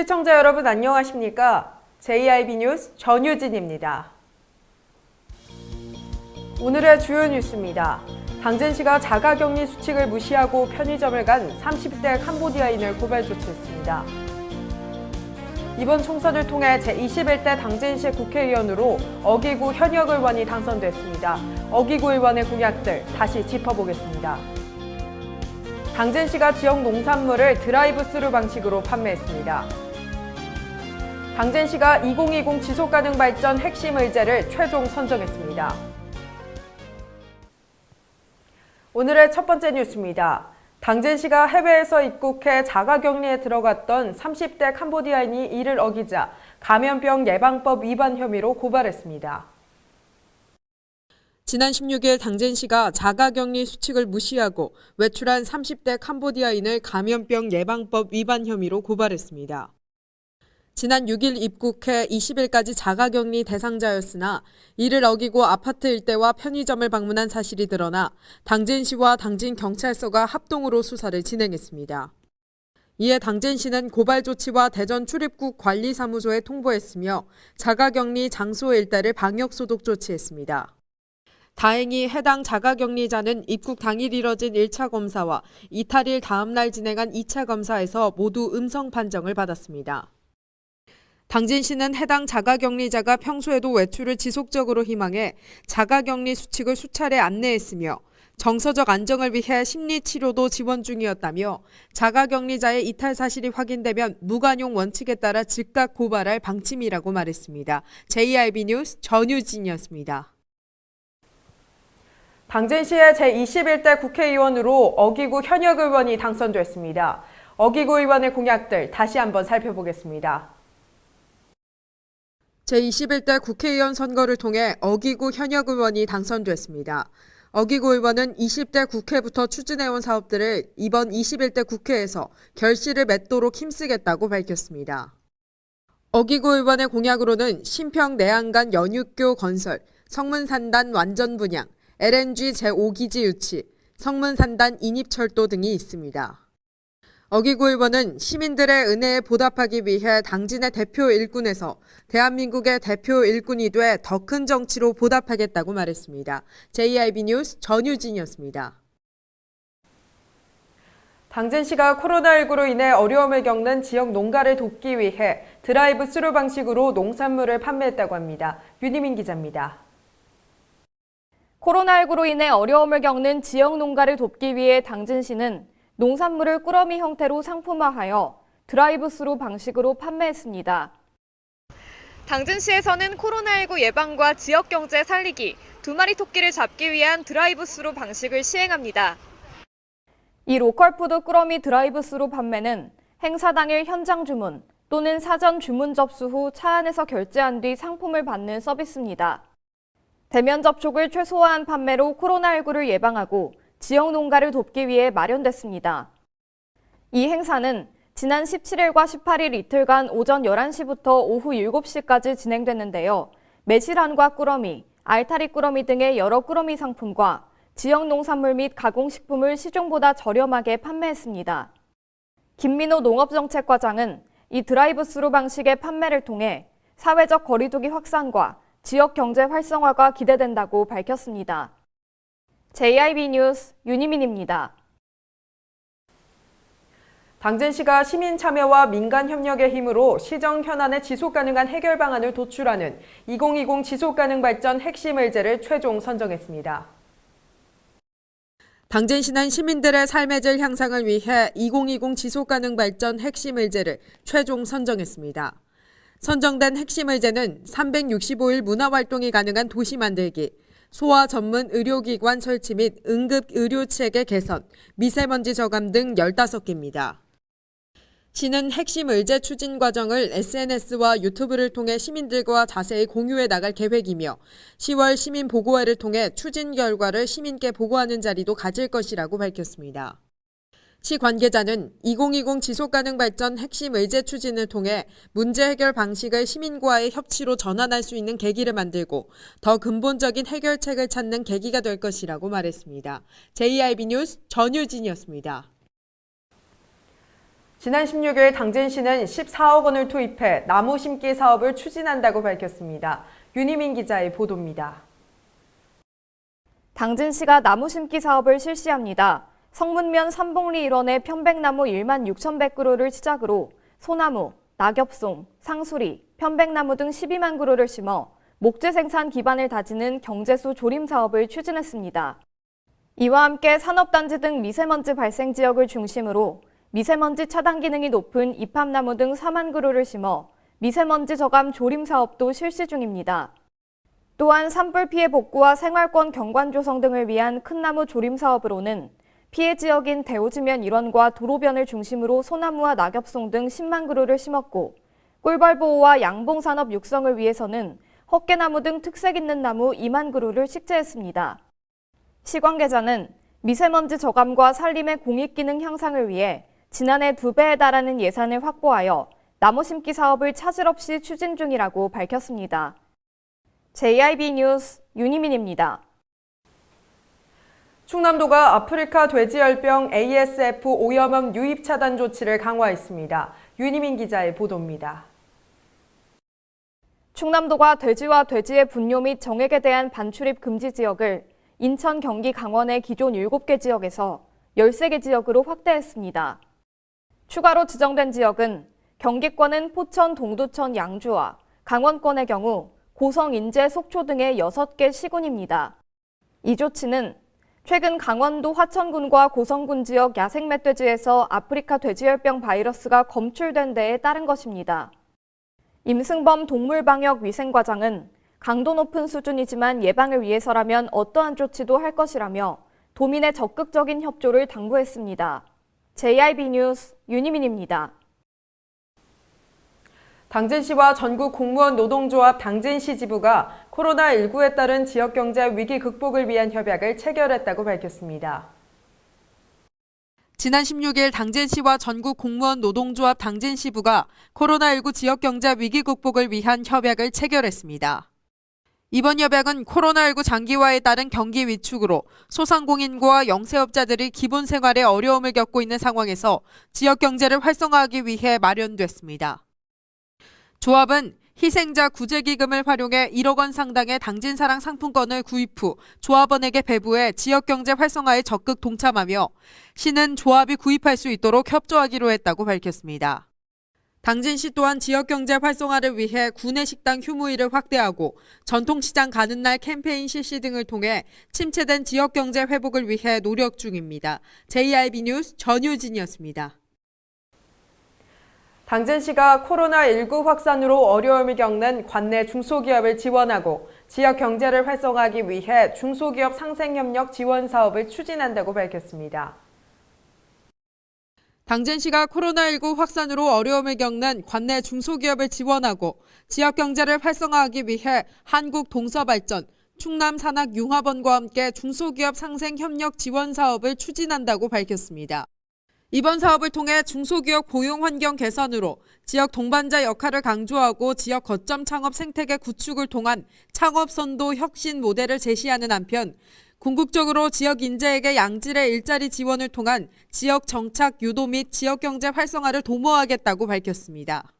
시청자 여러분 안녕하십니까? JIB 뉴스 전유진입니다. 오늘의 주요 뉴스입니다. 당진시가 자가격리 수칙을 무시하고 편의점을 간 30대 캄보디아인을 고발 조치했습니다. 이번 총선을 통해 제21대 당진시 국회의원으로 어기구 현역 의원이 당선됐습니다. 어기구 의원의 공약들 다시 짚어보겠습니다. 당진시가 지역 농산물을 드라이브 스루 방식으로 판매했습니다. 당진시가 2020 지속가능 발전 핵심 의제를 최종 선정했습니다. 오늘의 첫 번째 뉴스입니다. 당진시가 해외에서 입국해 자가격리에 들어갔던 30대 캄보디아인이 이를 어기자 감염병 예방법 위반 혐의로 고발했습니다. 지난 16일 당진시가 자가격리 수칙을 무시하고 외출한 30대 캄보디아인을 감염병 예방법 위반 혐의로 고발했습니다. 지난 6일 입국해 20일까지 자가격리 대상자였으나 이를 어기고 아파트 일대와 편의점을 방문한 사실이 드러나 당진시와 당진경찰서가 합동으로 수사를 진행했습니다. 이에 당진 시는 고발 조치와 대전 출입국 관리사무소에 통보했으며 자가격리 장소 일대를 방역소독 조치했습니다. 다행히 해당 자가격리자는 입국 당일 이뤄진 1차 검사와 이탈일 다음날 진행한 2차 검사에서 모두 음성 판정을 받았습니다. 당진시는 해당 자가격리자가 평소에도 외출을 지속적으로 희망해 자가격리 수칙을 수차례 안내했으며 정서적 안정을 위해 심리치료도 지원 중이었다며 자가격리자의 이탈 사실이 확인되면 무관용 원칙에 따라 즉각 고발할 방침이라고 말했습니다. JIB 뉴스 전유진이었습니다. 당진시의 제21대 국회의원으로 어기구 현역 의원이 당선됐습니다. 어기구 의원의 공약들 다시 한번 살펴보겠습니다. 제21대 국회의원 선거를 통해 어기구 현역 의원이 당선됐습니다. 어기구 의원은 20대 국회부터 추진해온 사업들을 이번 21대 국회에서 결실을 맺도록 힘쓰겠다고 밝혔습니다. 어기구 의원의 공약으로는 신평 내안간 연육교 건설, 성문산단 완전 분양, LNG 제5기지 유치, 성문산단 인입철도 등이 있습니다. 어기구 의원은 시민들의 은혜에 보답하기 위해 당진의 대표 일꾼에서 대한민국의 대표 일꾼이 돼 더 큰 정치로 보답하겠다고 말했습니다. JIB 뉴스 전유진이었습니다. 당진시가 코로나19로 인해 어려움을 겪는 지역 농가를 돕기 위해 드라이브 스루 방식으로 농산물을 판매했다고 합니다. 윤희민 기자입니다. 코로나19로 인해 어려움을 겪는 지역 농가를 돕기 위해 당진시는 농산물을 꾸러미 형태로 상품화하여 드라이브스루 방식으로 판매했습니다. 당진시에서는 코로나19 예방과 지역 경제 살리기, 두 마리 토끼를 잡기 위한 드라이브스루 방식을 시행합니다. 이 로컬푸드 꾸러미 드라이브스루 판매는 행사 당일 현장 주문 또는 사전 주문 접수 후 차 안에서 결제한 뒤 상품을 받는 서비스입니다. 대면 접촉을 최소화한 판매로 코로나19를 예방하고 지역 농가를 돕기 위해 마련됐습니다. 이 행사는 지난 17일과 18일 이틀간 오전 11시부터 오후 7시까지 진행됐는데요. 매실한과 꾸러미, 알타리 꾸러미 등의 여러 꾸러미 상품과 지역 농산물 및 가공식품을 시중보다 저렴하게 판매했습니다. 김민호 농업정책과장은 이 드라이브스루 방식의 판매를 통해 사회적 거리두기 확산과 지역 경제 활성화가 기대된다고 밝혔습니다. JIB 뉴스 윤희민입니다. 당진시가 시민 참여와 민간 협력의 힘으로 시정 현안의 지속 가능한 해결 방안을 도출하는 2020 지속 가능 발전 핵심 의제를 최종 선정했습니다. 당진시는 시민들의 삶의 질 향상을 위해 2020 지속 가능 발전 핵심 의제를 최종 선정했습니다. 선정된 핵심 의제는 365일 문화 활동이 가능한 도시 만들기, 소아 전문 의료기관 설치 및 응급 의료 체계 개선, 미세먼지 저감 등 15개입니다. 시는 핵심 의제 추진 과정을 SNS와 유튜브를 통해 시민들과 자세히 공유해 나갈 계획이며 10월 시민 보고회를 통해 추진 결과를 시민께 보고하는 자리도 가질 것이라고 밝혔습니다. 시 관계자는 2020 지속가능 발전 핵심 의제 추진을 통해 문제 해결 방식을 시민과의 협치로 전환할 수 있는 계기를 만들고 더 근본적인 해결책을 찾는 계기가 될 것이라고 말했습니다. JIB 뉴스 전유진이었습니다. 지난 16일 당진시는 14억 원을 투입해 나무 심기 사업을 추진한다고 밝혔습니다. 윤희민 기자의 보도입니다. 당진시가 나무 심기 사업을 실시합니다. 성문면 삼봉리 일원의 편백나무 1만 6천 그루를 시작으로 소나무, 낙엽송, 상수리, 편백나무 등 12만 그루를 심어 목재 생산 기반을 다지는 경제수 조림 사업을 추진했습니다. 이와 함께 산업단지 등 미세먼지 발생 지역을 중심으로 미세먼지 차단 기능이 높은 이팝나무 등 4만 그루를 심어 미세먼지 저감 조림 사업도 실시 중입니다. 또한 산불 피해 복구와 생활권 경관 조성 등을 위한 큰 나무 조림 사업으로는 피해 지역인 대오지면 일원과 도로변을 중심으로 소나무와 낙엽송 등 10만 그루를 심었고 꿀벌 보호와 양봉 산업 육성을 위해서는 헛개나무 등 특색 있는 나무 2만 그루를 식재했습니다. 시 관계자는 미세먼지 저감과 산림의 공익 기능 향상을 위해 지난해 두 배에 달하는 예산을 확보하여 나무 심기 사업을 차질 없이 추진 중이라고 밝혔습니다. JIB 뉴스 윤희민입니다. 충남도가 아프리카 돼지열병 ASF 오염원 유입 차단 조치를 강화했습니다. 윤희민 기자의 보도입니다. 충남도가 돼지와 돼지의 분뇨 및 정액에 대한 반출입 금지 지역을 인천, 경기, 강원의 기존 7개 지역에서 13개 지역으로 확대했습니다. 추가로 지정된 지역은 경기권은 포천, 동두천, 양주와 강원권의 경우 고성, 인제, 속초 등의 6개 시군입니다. 이 조치는 최근 강원도 화천군과 고성군 지역 야생 멧돼지에서 아프리카 돼지열병 바이러스가 검출된 데에 따른 것입니다. 임승범 동물방역위생과장은 강도 높은 수준이지만 예방을 위해서라면 어떠한 조치도 할 것이라며 도민의 적극적인 협조를 당부했습니다. JIB 뉴스 윤희민입니다. 당진시와 전국 공무원 노동조합 당진시 지부가 코로나19에 따른 지역경제 위기 극복을 위한 협약을 체결했다고 밝혔습니다. 지난 16일 당진시와 전국 공무원 노동조합 당진시부가 코로나19 지역경제 위기 극복을 위한 협약을 체결했습니다. 이번 협약은 코로나19 장기화에 따른 경기 위축으로 소상공인과 영세업자들이 기본 생활에 어려움을 겪고 있는 상황에서 지역 경제를 활성화하기 위해 마련됐습니다. 조합은 희생자 구제기금을 활용해 1억 원 상당의 당진사랑 상품권을 구입 후 조합원에게 배부해 지역경제 활성화에 적극 동참하며 시는 조합이 구입할 수 있도록 협조하기로 했다고 밝혔습니다. 당진시 또한 지역경제 활성화를 위해 구내 식당 휴무일을 확대하고 전통시장 가는 날 캠페인 실시 등을 통해 침체된 지역경제 회복을 위해 노력 중입니다. JIB 뉴스 전유진이었습니다. 당진시가 코로나19 확산으로 어려움을 겪는 관내 중소기업을 지원하고 지역 경제를 활성화하기 위해 중소기업 상생협력 지원 사업을 추진한다고 밝혔습니다. 당진시가 코로나19 확산으로 어려움을 겪는 관내 중소기업을 지원하고 지역 경제를 활성화하기 위해 한국동서발전, 충남산학융합원과 함께 중소기업 상생협력 지원 사업을 추진한다고 밝혔습니다. 이번 사업을 통해 중소기업 고용 환경 개선으로 지역 동반자 역할을 강조하고 지역 거점 창업 생태계 구축을 통한 창업 선도 혁신 모델을 제시하는 한편 궁극적으로 지역 인재에게 양질의 일자리 지원을 통한 지역 정착 유도 및 지역 경제 활성화를 도모하겠다고 밝혔습니다.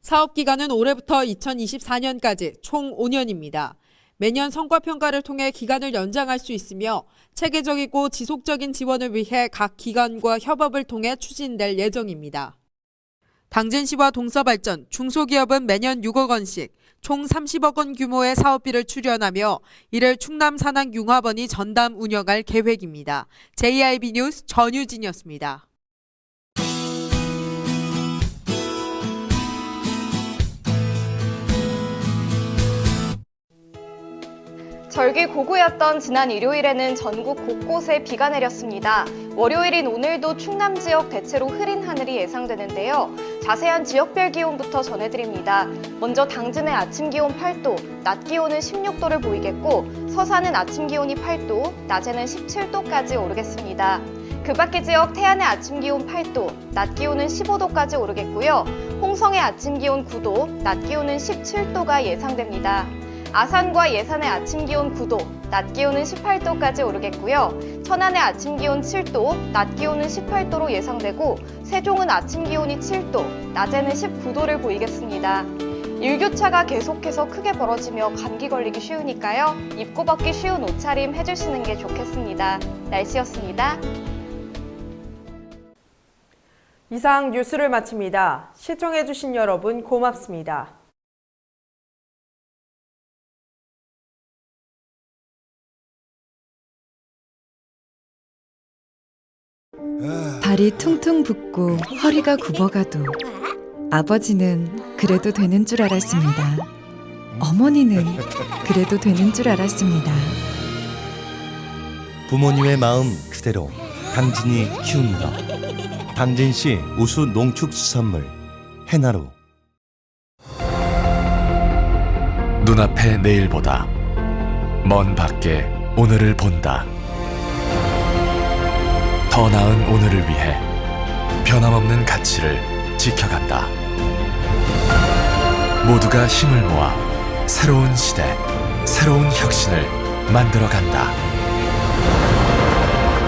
사업 기간은 올해부터 2024년까지 총 5년입니다. 매년 성과 평가를 통해 기간을 연장할 수 있으며 체계적이고 지속적인 지원을 위해 각 기관과 협업을 통해 추진될 예정입니다. 당진시와 동서발전, 중소기업은 매년 6억 원씩 총 30억 원 규모의 사업비를 출연하며 이를 충남산학융합원이 전담 운영할 계획입니다. JIB 뉴스 전유진이었습니다. 절기 고구였던 지난 일요일에는 전국 곳곳에 비가 내렸습니다. 월요일인 오늘도 충남 지역 대체로 흐린 하늘이 예상되는데요. 자세한 지역별 기온부터 전해드립니다. 먼저 당진의 아침 기온 8도, 낮 기온은 16도를 보이겠고 서산은 아침 기온이 8도, 낮에는 17도까지 오르겠습니다. 그 밖의 지역 태안의 아침 기온 8도, 낮 기온은 15도까지 오르겠고요. 홍성의 아침 기온 9도, 낮 기온은 17도가 예상됩니다. 아산과 예산의 아침 기온 9도, 낮 기온은 18도까지 오르겠고요. 천안의 아침 기온 7도, 낮 기온은 18도로 예상되고 세종은 아침 기온이 7도, 낮에는 19도를 보이겠습니다. 일교차가 계속해서 크게 벌어지며 감기 걸리기 쉬우니까요. 입고 벗기 쉬운 옷차림 해주시는 게 좋겠습니다. 날씨였습니다. 이상 뉴스를 마칩니다. 시청해주신 여러분 고맙습니다. 발이 퉁퉁 붓고 허리가 굽어가도 아버지는 그래도 되는 줄 알았습니다. 어머니는 그래도 되는 줄 알았습니다. 부모님의 마음 그대로 당진이 키웁니다. 당진시 우수 농축수산물 해나루 눈앞의 내일보다 먼 밖에 오늘을 본다. 더 나은 오늘을 위해 변함없는 가치를 지켜간다. 모두가 힘을 모아 새로운 시대, 새로운 혁신을 만들어간다.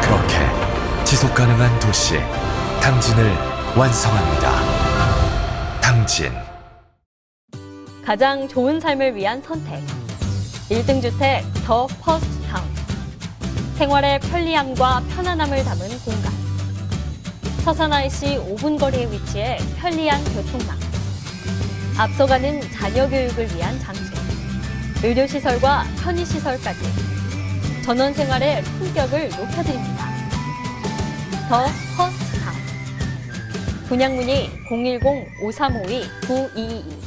그렇게 지속 가능한 도시 당진을 완성합니다. 당진. 가장 좋은 삶을 위한 선택. 1등 주택 더 퍼스트. 생활의 편리함과 편안함을 담은 공간. 서산 IC 5분 거리에 위치해 편리한 교통망. 앞서가는 자녀 교육을 위한 장소. 의료시설과 편의시설까지. 전원 생활의 품격을 높여드립니다. 더 퍼스트 타운. 분양 문의 010-5352-9222